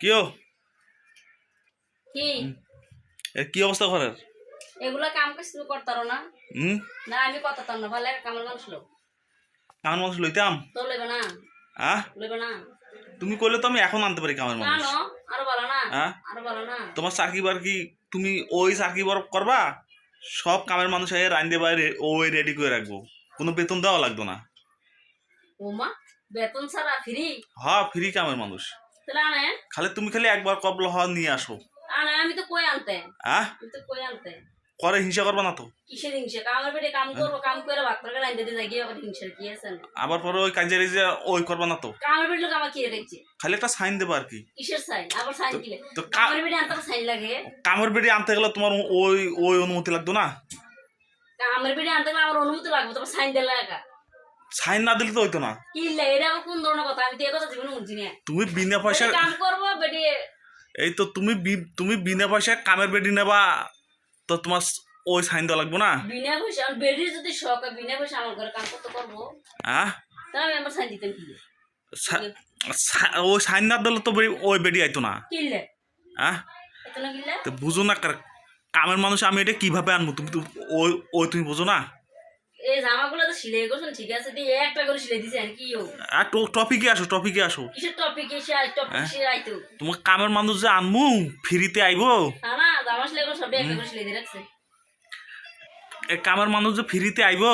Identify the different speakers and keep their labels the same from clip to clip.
Speaker 1: কিও
Speaker 2: কি?
Speaker 1: কি অবস্থা ঘরের?
Speaker 2: এগুলা কাম কিছু করতারো না।
Speaker 1: হুম
Speaker 2: না আমি না ভালো মানুষ লোক
Speaker 1: মানুষ লইতাম?
Speaker 2: তো লেবে না। লেবে না।
Speaker 1: তুমি করলে তো আমি এখন আনতে পারি কামের মানুষ।
Speaker 2: আরও ভালো না
Speaker 1: হ্যাঁ?
Speaker 2: আরও ভালো না।
Speaker 1: তোমার চাকরি বার কি তুমি ওই চাকরি বার করবা সব কামের মানুষ এ রান্ধে বাইরে ওই রেডি করে রাখব। কোনো বেতন দেওয়া লাগতো না।
Speaker 2: ওমা বেতন ছাড়া ফ্রি
Speaker 1: হ্যাঁ ফ্রি কামের মানুষ।
Speaker 2: তাহলে
Speaker 1: খালি তুমি খালি একবার কবল হ নিয়ে আসো।
Speaker 2: আনে আমি তো কই আনতে?
Speaker 1: আহ
Speaker 2: আমি তো কই আনতে?
Speaker 1: করে হিংসা করবা না তো?
Speaker 2: কিসের হিংসা? কামের বেটে কাম করব কাম করে ভাত করে রাইতে দিয়ে যাই আবার হিংসার কি আছে?
Speaker 1: আবার পরে ওই কাজের যে ওই করবা না তো?
Speaker 2: কামের বেটে লোক আমার কি রেখেছে
Speaker 1: খালি একটা সাইন দেবো আর কি।
Speaker 2: কিসের সাইন? আবার সাইন দিলে?
Speaker 1: তো
Speaker 2: কামের বেটে আনতে সাইন লাগে?
Speaker 1: কামের বেড়ি আনতে গেলে তোমার ওই ওই অনুমতি লাগতো না?
Speaker 2: কামের বেটে আনতে গেলে আমার অনুমতি লাগবে তোমার সাইন দিলে লাগা
Speaker 1: সাইন না দিলে তো হইতো না।
Speaker 2: কি এটা কোন ধরনের কথা? আমি তো কথা জীবনে বুঝছি না।
Speaker 1: তুমি বিনা পয়সা
Speaker 2: কাম করব বেটে।
Speaker 1: এই তো তুমি তুমি বিনা পয়সায় কামের বেডি নেবা তো তোমার ওই সাইন দেওয়া লাগবো না?
Speaker 2: বিনা পয়সা বেটির যদি শখ হয় বিনা পয়সা আমার ঘরে কাম করতে করব।
Speaker 1: আহ?
Speaker 2: তাহলে আমি আমার সাইন দিতেন কি
Speaker 1: ওই সাইন না দিলে তো বেডি- ওই বেডি আইতো না।
Speaker 2: না কিনলে
Speaker 1: তো বুঝো না কার- কামের মানুষ আমি এটা কীভাবে আনব? তুমি তো ওই ওই তুমি বুঝো না?
Speaker 2: এই জামাগুলো তো সিলাই করছেন ঠিক আছে দিয়ে একটা করে সিলাই দিছে আর কি
Speaker 1: আর টপিকে আসো টপিকে আসো।
Speaker 2: কিসের টপিক এসে টপিক
Speaker 1: হ্যাঁ?
Speaker 2: সে আইতো
Speaker 1: তোমার কামের মানুষ যে ফ্রিতে আইবো।
Speaker 2: না না জামা সিলাই করে সবই একটা করে সিলাই দিয়ে রাখছে।
Speaker 1: এ কামের মানুষ যে ফ্রিতে আইবো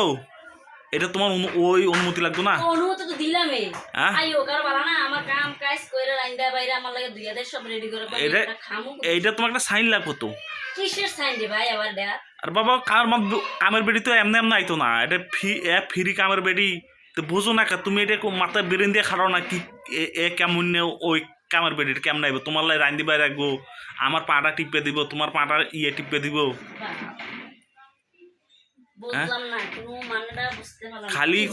Speaker 1: এটা তোমার ওই অনুমতি লাগতো না?
Speaker 2: অনুমতি তো দিলামই
Speaker 1: হ্যাঁ?
Speaker 2: আইও কারও বালা না আমার কাম কাজ করে রাইন্দা বাইরে আমার লাগে দুই হাজার সব রেডি করে
Speaker 1: এটা-
Speaker 2: খামু।
Speaker 1: তোমার একটা সাইন লাগতো
Speaker 2: কিসের সাইন রে ভাই আবার দেয়া?
Speaker 1: আর বাবা কামের কামের বেডি তো এমনি এমনি আইতো না। এটা ফি এ ফ্রি কামের বেডি। তো বুঝো না তুমি এটা মাথায় বেরেন দিয়ে খাড়াও না কি এ- কেমন ওই কামের বেডি কেমন আইবো? তোমার লাই রাইন দিবাই রাখব আমার পাটা টিপে দিব তোমার পাটা ইয়ে টিপে দিব। খালি-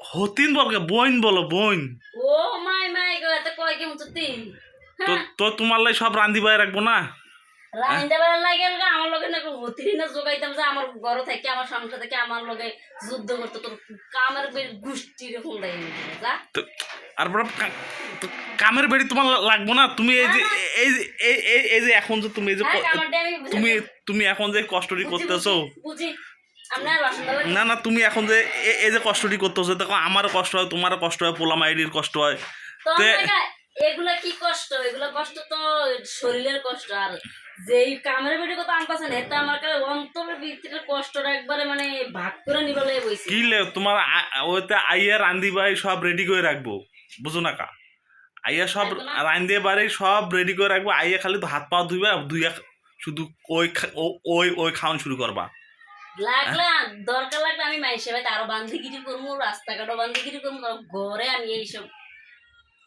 Speaker 1: হতিন? বলকে বইন বলো বইন।
Speaker 2: ও মাই মাই গো এত কয় কি মুচতি
Speaker 1: তো তো তোমার লাই সব রান্দিবাই রাখব না?
Speaker 2: গা, আমার লগে না না যোগাইতাম যে আমার ঘর থেকে আমার সংসার থেকে আমার লগে যুদ্ধ করতে তোর কামের বের গুষ্টি রকম লাগে যা।
Speaker 1: আর বড় কামের বেডি তোমার লাগবো না? তুমি এই যে এই যে- এই এই- এই যে এখন যে তুমি এই যে
Speaker 2: হ্যাঁ
Speaker 1: তুমি তুমি এখন যে কষ্টটি করতেছো।
Speaker 2: বুঝি,
Speaker 1: না না তুমি এখন যে এই যে কষ্টটি করতেছো দেখো আমারও কষ্ট হয় তোমারও কষ্ট হয় পোলা মাইডির কষ্ট হয়।
Speaker 2: আমার এগুলা কি কষ্ট? এগুলা কষ্ট তো শরীরের কষ্ট। আর যেই কামের বেড়ে কথা আনতেছে না এটা আমার কাছে অন্তরের ভিতরে কষ্টটা একবারে মানে ভাগ করে নিবলে বইছে।
Speaker 1: কি লে তোমার ওইতে আইয়া রান্দি বাই সব রেডি করে রাখব বুঝো না কা? আইয়া সব? রান্দি বাড়ি সব রেডি করে রাখব আইয়া খালি তো হাত পা ধুইবা ধুইয়া শুধু ওই ওই ওই খাওয়ান শুরু করবা।
Speaker 2: লাগলা দরকার লাগলে আমি মাইসে ভাই আরও বান্ধিগিরি করব রাস্তাঘাটও বান্ধিগিরি করব আর ঘরে আমি এইসব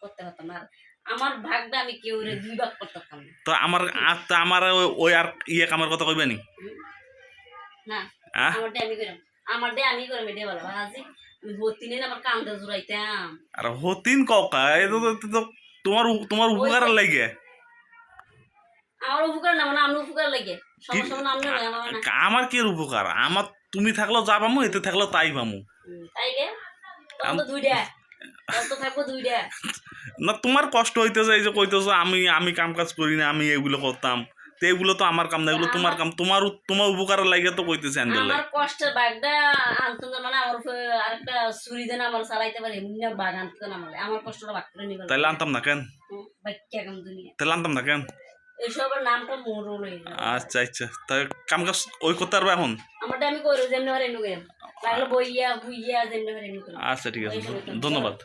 Speaker 2: করতে পারতাম। আর আমার ভাগটা আমি কেউ দুই ভাগ করতে পারতাম না।
Speaker 1: তো আমার আর তো আমার ওই- আর ইয়ে কামের কথা কইবে নি?
Speaker 2: না
Speaker 1: হ্যাঁ?
Speaker 2: আমার আমি আমার আমি এটা আজি আমি আমার কান্দা
Speaker 1: আর হতিন ককা এই তো তোমার তোমার উপকার লাগে।
Speaker 2: আমার উপকার না মানে উপকার লাগে। সমস্যা মানে আমি লাগে আমার
Speaker 1: কি উপকার? আমার তুমি থাকলেও যা পামু এতে থাকলেও তাই পামু।
Speaker 2: তাইলে? তখন তো দুইটা। তো থাকব দুইটা।
Speaker 1: না তোমার কষ্ট হইতেছে এই যে কইতেছো আমি আমি কাম কাজ করি না আমি এগুলো করতাম। তো এগুলো তো আমার কাম না এগুলো তোমার কাম তোমার তোমার উপকার লাগে তো কইতেছে হ্যান্ডেল
Speaker 2: আমার কষ্টের বাগটা আনতো না মানে আমার উপরে আরেকটা ছুরি দেন আমার চালাইতে পারে এমনি বাঘ আনতো না আমার আমার কষ্টটা বাগ করে নিবার
Speaker 1: তাইলে আনতাম না কেন?
Speaker 2: বাক্যা কাম দুনিয়া।
Speaker 1: তাহলে আনতাম না কেন?
Speaker 2: নামটা
Speaker 1: আচ্ছা আচ্ছা। তাই কাম কাজ ওই করতে পারবে এখন?
Speaker 2: আমারটা আমি করি যেমনি হারে এনু গেলাম বইয়া বুইয়া যেমনি হারে এনু
Speaker 1: আচ্ছা ঠিক আছে। ধন্যবাদ।